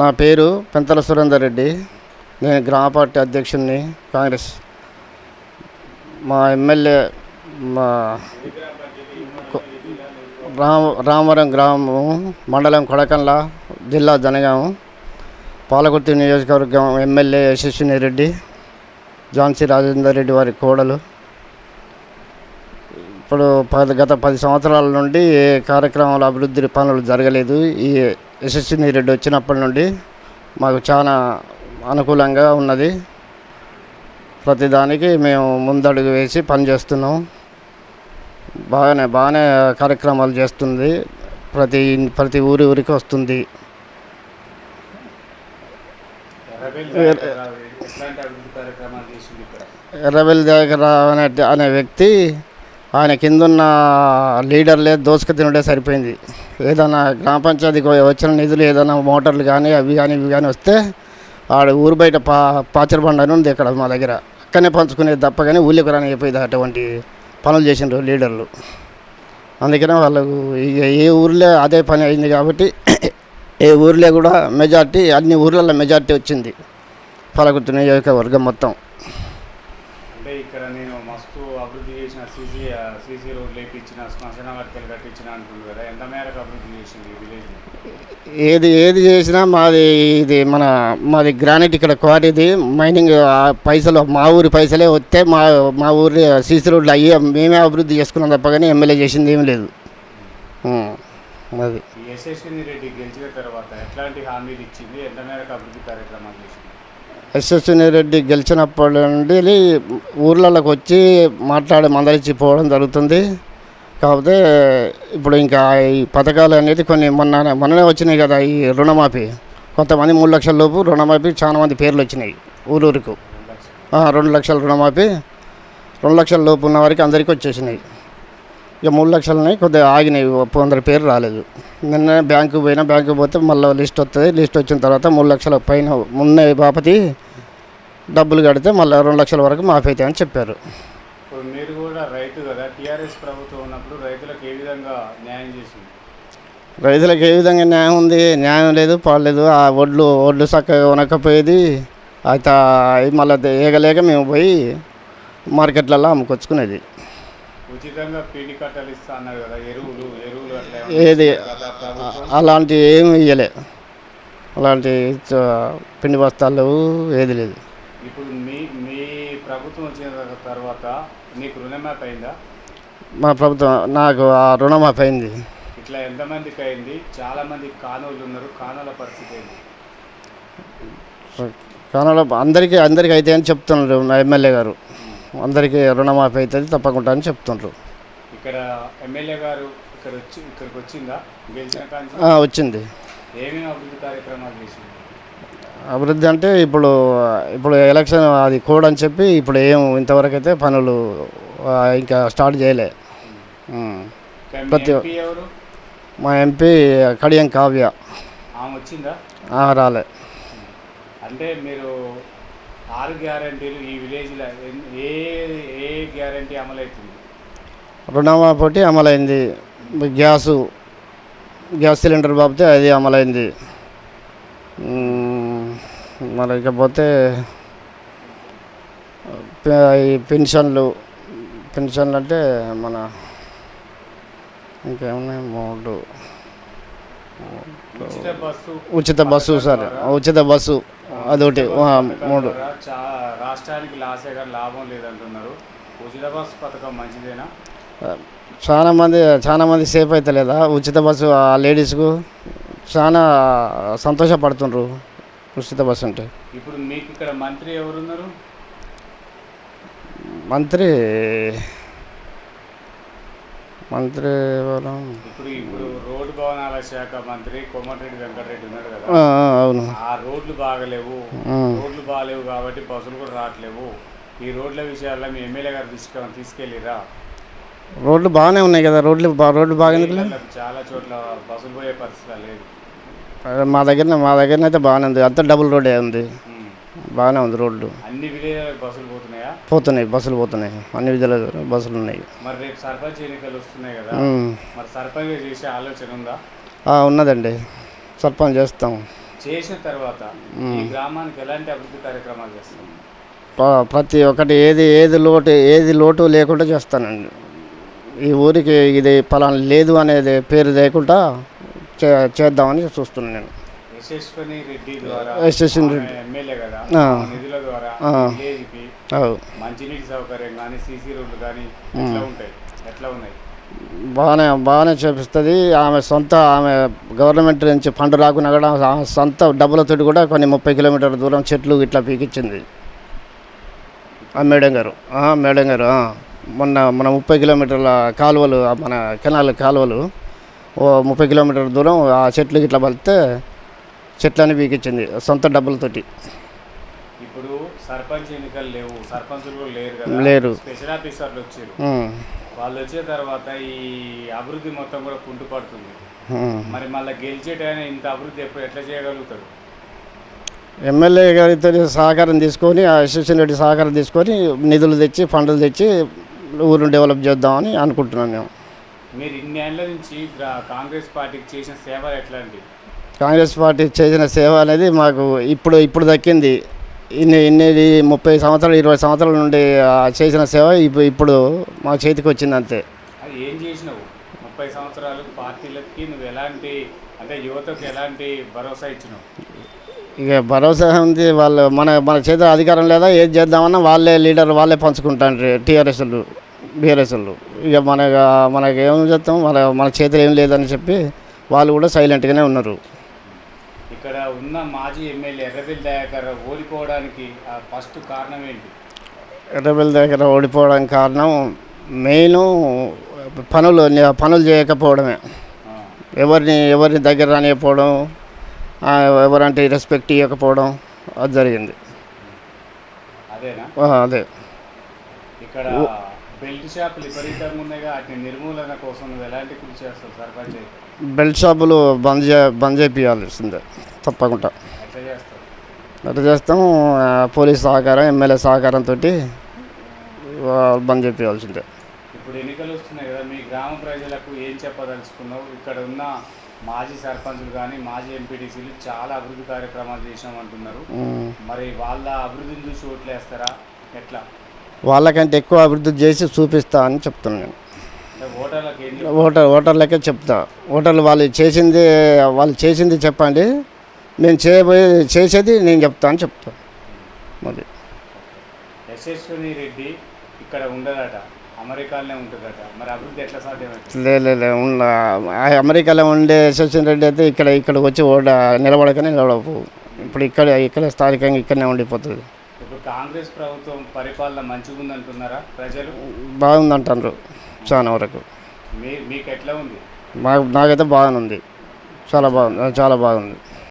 నా పేరు పెంతల సురేందర్ రెడ్డి. నేను గ్రామ పార్టీ అధ్యక్షుడిని కాంగ్రెస్ మా ఎమ్మెల్యే మా రామ రామవరం గ్రామం మండలం కొడకండ్ల జిల్లా జనగాం పాలకుర్తి నియోజకవర్గం ఎమ్మెల్యే యశస్విని రెడ్డి ఝాన్సీ రాజేందర్ రెడ్డి వారి కోడలు. ఇప్పుడు పది గత పది సంవత్సరాల నుండి ఏ కార్యక్రమాలు అభివృద్ధి పనులు జరగలేదు. ఈ యశస్విని రెడ్డి వచ్చినప్పటి నుండి మాకు చాలా అనుకూలంగా ఉన్నది. ప్రతిదానికి మేము ముందడుగు వేసి పనిచేస్తున్నాం. బాగానే బాగానే కార్యక్రమాలు చేస్తుంది. ప్రతి ప్రతి ఊరి ఊరికి వస్తుంది. ఎర్రబెల్ దగ్గర అనే అనే వ్యక్తి ఆయన కిందున్న లీడర్లే దోసుకు తినడే సరిపోయింది. ఏదైనా గ్రామ పంచాయతీకి వచ్చిన నిధులు ఏదైనా మోటార్లు కానీ అవి కానీ ఇవి కానీ వస్తే ఆడ ఊరు బయట పా పాచరబండ అని ఉంది ఇక్కడ మా దగ్గర. అక్కడనే పంచుకునేది తప్ప కానీ ఊళ్ళకి రాని అయిపోయింది అటువంటి పనులు చేసిండ్రు లీడర్లు. అందుకనే వాళ్ళకు ఏ ఊర్లో అదే పని అయింది కాబట్టి ఏ ఊర్లో కూడా మెజార్టీ అన్ని ఊర్లలో మెజార్టీ వచ్చింది. పలగుతున్నయోగా వర్గం మొత్తం. ఇక్కడ నేను మస్తు అభివృద్ధి చేసిన సీసీ సీసీ రోడ్లు వేపించిన శ్మశాన వర్తలు కట్టించిన అంటుంది కదా ఎంత మేరకు అభివృద్ధి చేసింది ఈ విలేజ్ ఏది ఏది చేసినా మాది ఇది మన మాది గ్రానైట్ ఇక్కడ క్వారీది. మైనింగ్ ఆ పైసలు మా ఊరి పైసలే వస్తే మా మా ఊరి సీసీ రోడ్లు అయ్యి మేమే అభివృద్ధి చేసుకున్నాం తప్ప కానీ ఎమ్మెల్యే చేసింది ఏమీ లేదు. ఉం. అది. ఈ యశస్విని రెడ్డి గెలిచిన తర్వాత ఎట్లాంటి హామీలు ఇచ్చింది? ఎంత మేరకు అభివృద్ధి కార్యక్రమాలు చేసింది రెడ్డి గెలిచినప్పటి నుండి ఊర్లలోకి వచ్చి మాట్లాడి మందలిచ్చి పోవడం జరుగుతుంది. కాకపోతే ఇప్పుడు ఇంకా ఈ పథకాలు అనేది కొన్ని మొన్న మొన్ననే వచ్చినాయి కదా ఈ రుణమాఫీ. కొంతమంది మూడు లక్షల లోపు రుణమాఫీ చాలా మంది పేర్లు వచ్చినాయి ఊరూరుకు. రెండు లక్షల రుణమాఫీ. రెండు లక్షల లోపు ఉన్న వారికి అందరికీ వచ్చేసినాయి. ఇక మూడు లక్షలని కొద్దిగా ఆగినాయి కొందరి పేరు రాలేదు. నిన్న బ్యాంకు పోయినా బ్యాంకు పోతే మళ్ళీ లిస్ట్ వస్తుంది లిస్ట్ వచ్చిన తర్వాత మూడు లక్షల పైన ఉన్న బాపతి డబ్బులు కడితే మళ్ళీ రెండు లక్షల వరకు మాఫీ అవుతాయని చెప్పారు. ఇప్పుడు మీరు కూడా రైతు కదా టీఆర్ఎస్ ప్రభుత్వం ఉన్నప్పుడు రైతులకు ఏ విధంగా న్యాయం చేసింది? రైతులకు ఏ విధంగా న్యాయం ఉంది? న్యాయం లేదు పాడలేదు ఆ ఒడ్లు ఒడ్లు చక్కగా ఉనకపోయేది అయితే మళ్ళీ ఏగలేక మేము పోయి మార్కెట్లలో అమ్ముకొచ్చుకునేది. ఉచితంగా పిండి కట్టలు ఇస్తా అన్నారు కదా ఎరువులు ఎరువులు ఏది? అలాంటి ఏమి ఇయ్యలే. అలాంటి పిండి బస్తాలు ఏది లేదు. ఇప్పుడు మీ మీ ప్రభుత్వం వచ్చిన తర్వాత నీకు రుణమాఫీ అయిందా? మా ప్రభుత్వం నాకు ఆ రుణమాఫీ అయింది. ఇట్లా ఎంతమందికి అయింది? చాలా మంది కానోళ్ళు ఉన్నారు కానోళ్ళ పరిస్థితి కన్నడ అందరికీ అందరికీ అయితే అని చెప్తున్నారు మా ఎమ్మెల్యే గారు. అందరికీ రుణమాఫీ అవుతుంది తప్పకుండా అని చెప్తుండ్రు. ఇక్కడ ఎమ్మెల్యే గారు ఇక్కడ వచ్చి ఇక్కడికి వచ్చిందా? గెలిచిన కాంచి ఆ, వచ్చింది. ఏమేమి అభివృద్ధి కార్యక్రమాలు చేసింది? అభివృద్ధి అంటే ఇప్పుడు ఇప్పుడు ఎలక్షన్ అది కోడ్ అని చెప్పి ఇప్పుడు ఏం ఇంతవరకు అయితే పనులు ఇంకా స్టార్ట్ చేయలే. ప్రతి- మా ఎంపీ కడియం కావ్య. రాలే. అంటే మీరు ఆరు గ్యారంటీలు ఈ విలేజ్లో ఏ ఏ గ్యారంటీ అమలవుతుంది? రుణమాఫీ అమలైంది. గ్యాసు గ్యాస్ సిలిండర్ బాబితే అది అమలైంది. మరి ఇకపోతే ఈ పెన్షన్లు పెన్షన్లు అంటే మన ఇంకేమున్నాయి? మూడు ఉచిత బస్సు. సార్. ఉచిత బస్సు. అదొకటి. మూడు. రాష్ట్రానికి లాసే కానీ లాభం లేదంటున్నారు. ఉచిత బస్సు పథకం మంచిదేనా? చాలా మంది చాలా మంది సేఫ్ అయితే లేదా ఉచిత బస్సు ఆ లేడీస్కు చాలా సంతోషపడుతుండ్రు ఉచిత బస్సు అంటే. ఇప్పుడు మీకు ఇక్కడ మంత్రి ఎవరున్నారు? మంత్రి మంత్రి ఎవరు? ఇప్పుడు ఇప్పుడు రోడ్డు భవనాల శాఖ మంత్రి కోమటిరెడ్డి వెంకటరెడ్డి ఉన్నాడు కదా. అవును. ఆ రోడ్లు బాగలేవు. రోడ్లు బాగలేవు కాబట్టి బస్సులు కూడా రావట్లేవు. ఈ రోడ్ల విషయాల్లో మీ ఎమ్మెల్యే గారు తీసుకు తీసుకెళ్ళిరా. రోడ్లు బాగానే ఉన్నాయి కదా. రోడ్లు రోడ్లు బాగా ఎందుకు లేవు? ఇళ్ళకి చాలా చోట్ల బస్సులు పోయే పరిస్థితి లేదు. మా దగ్గర మా దగ్గర అయితే బాగానే ఉంది. అంత డబుల్ రోడ్డే ఉంది. బాగానే ఉంది రోడ్లు అన్ని బస్సులు పోతున్నాయా? పోతున్నాయి బస్సులు పోతున్నాయి. అన్ని విధాల బస్సులు ఉన్నాయి. మరి రేపు సర్పంచ్ ఎన్నికలు వస్తున్నాయి కదా. మరి సర్పంచ్ చేసే ఆలోచన ఉందా? ఉన్నదండి. సర్పంచ్ చేస్తాం. చేసిన తర్వాత ఈ గ్రామానికి ఎలాంటి అభివృద్ధి కార్యక్రమాలు చేస్తాం? ప్రతి ఒక్కటి ఏది ఏది లోటు ఏది లోటు లేకుండా చేస్తానండి. ఈ ఊరికి ఇది పలానా లేదు అనేది పేరు లేకుండా చేద్దామని చూస్తున్నాను నేను. యశస్విని రెడ్డి ద్వారా యశస్విని ఆమె రెడ్డి. ఎమ్మెల్యే కదా ఆ. ఆ నిధుల ద్వారా ఆ. విలేజ్కి అవు మంచినీటి సౌకర్యం కానీ సీసీ రోడ్లు కానీ ఎట్లా ఉంటాయి ఎట్లా ఉన్నాయి బాగానే బాగానే చేపిస్తుంది ఆమె సొంత ఆమె గవర్నమెంట్ నుంచి ఫండ్ రాకున్నా కూడా ఆమె సొంత డబ్బులతోటి కూడా కొన్ని ముప్పై కిలోమీటర్ల దూరం చెట్లు ఇట్లా పీకిచ్చింది ఆ మేడం గారు మేడం గారు. మొన్న మన ముప్పై కిలోమీటర్ల కాలువలు మన కెనాల్ కాలువలు ఓ ముప్పై కిలోమీటర్ల దూరం ఆ చెట్లు ఇట్లా పలితే చెట్లని పీకిచ్చింది సొంత డబ్బులతోటి. ఇప్పుడు సర్పంచ్ ఎన్నికలు లేవు సర్పంచులు కూడా లేరు కదా. లేరు. స్పెషల్ ఆఫీసర్లు వచ్చారు. వాళ్ళు వచ్చిన తర్వాత ఈ అభివృద్ధి మొత్తం కూడా కుంటుపడుతుంది. ఉమ్. మరి మళ్ళీ గెలిచేటైనా ఇంత అభివృద్ధి ఎప్పుడు ఎట్లా చేయగలుగుతాడు? ఎమ్మెల్యే గారితో సహకారం తీసుకొని ఆ అసోసియేషన్ రెడ్డి సహకారం తీసుకొని నిధులు తెచ్చి ఫండ్లు తెచ్చి ఊరిని డెవలప్ చేద్దామని అనుకుంటున్నాం మేము. మీరు ఇన్ని ఏళ్ళ నుంచి గ్రా- కాంగ్రెస్ పార్టీకి చేసిన సేవలు ఎట్లాంటి కాంగ్రెస్ పార్టీ చేసిన సేవ అనేది మాకు ఇప్పుడు ఇప్పుడు దక్కింది. ఇన్ని ఇన్ని ముప్పై సంవత్సరాలు ఇరవై సంవత్సరాల నుండి చేసిన సేవ ఇప్పుడు ఇప్పుడు మా చేతికి వచ్చింది అంతే ఏం చేసినావు? ముప్పై సంవత్సరాలు పార్టీలకి నువ్వు ఎలాంటి అంటే యువతకు ఎలాంటి భరోసా ఇచ్చినావు? ఇక భరోసా ఉంది వాళ్ళు మన మన చేతిలో అధికారం లేదా ఏది చేద్దామన్నా వాళ్ళే లీడర్ వాళ్ళే పంచుకుంటారు టీఆర్ఎస్లు బీఆర్ఎస్లు. ఇక మన మనకి ఏం చేస్తాం మన మన చేతిలో ఏం లేదని చెప్పి వాళ్ళు కూడా సైలెంట్గానే ఉన్నారు. ఇక్కడ ఉన్న మాజీ ఎమ్మెల్యే ఎర్రబెల్లి దయాకర్ ఓడిపోవడానికి ఆ ఫస్ట్ కారణం ఏంటి? ఎర్రబెల్లి దగ్గర ఓడిపోవడానికి కారణం మెయిన్ పనులు పనులు చేయకపోవడమే. ఎవరిని ఎవరిని దగ్గర రానియకపోవడం ఎవరంటే రెస్పెక్ట్ ఇవ్వకపోవడం అది జరిగింది. అదే. ఇక్కడ బెల్ట్ షాపులు విపరీతంగా ఉన్నాయిగా వాటి నిర్మూలన కోసం ఎలాంటి కృషి చేస్తావు సర్పంచ్? బెల్ట్ షాపులు బంద్ చే బంద్ చేయాల్సిందే తప్పకుండా. అట్లా చేస్తాం ఆ, పోలీస్ సహకారం ఎమ్మెల్యే సహకారంతో బంద్ చేయాల్సిందే ఇప్పుడు ఎన్నికలు వస్తున్నాయి కదా మీ గ్రామ ప్రజలకు ఏం చెప్పదలుచుకున్నావు? ఇక్కడ ఉన్న మాజీ సర్పంచులు కానీ మాజీ ఎంపీటీసీలు చాలా అభివృద్ధి కార్యక్రమాలు చేసినాం అంటున్నారు. మరి వాళ్ళ అభివృద్ధిని చూసి ఓట్లేస్తారా? ఎట్లా? వాళ్ళకంటే ఎక్కువ అభివృద్ధి చేసి చూపిస్తా అని చెప్తున్నాను నేను అంటే ఓటర్లకు ఏం ఓటర్ ఓటర్లకే చెప్తా. ఓటర్లు వాళ్ళు చేసింది వాళ్ళు చేసింది చెప్పండి. నేను చేయబోయే చేసేది నేను చెప్తా అని చెప్తా. మరి యశస్విని రెడ్డి ఇక్కడ ఉండదట. అమెరికాలోనే ఉంటుందట. మరి అభివృద్ధి ఎట్లా ఉన్న ఆ అమెరికాలో ఉండే శశిన్ రెడ్డి అయితే ఇక్కడ ఇక్కడికి వచ్చి ఓడ నిలబడకనే నిలబడపు ఇప్పుడు ఇక్కడ ఇక్కడ స్థానికంగా ఇక్కడనే ఉండిపోతుంది. ఇప్పుడు కాంగ్రెస్ ప్రభుత్వం పరిపాలన మంచిగా ఉందంటున్నారా ప్రజలు? బాగుందంటారు. చాలా వరకు. మీ మీకు ఎట్లా ఉంది? మాకు నాకైతే బాగానే ఉంది. చాలా బాగుంది చాలా బాగుంది.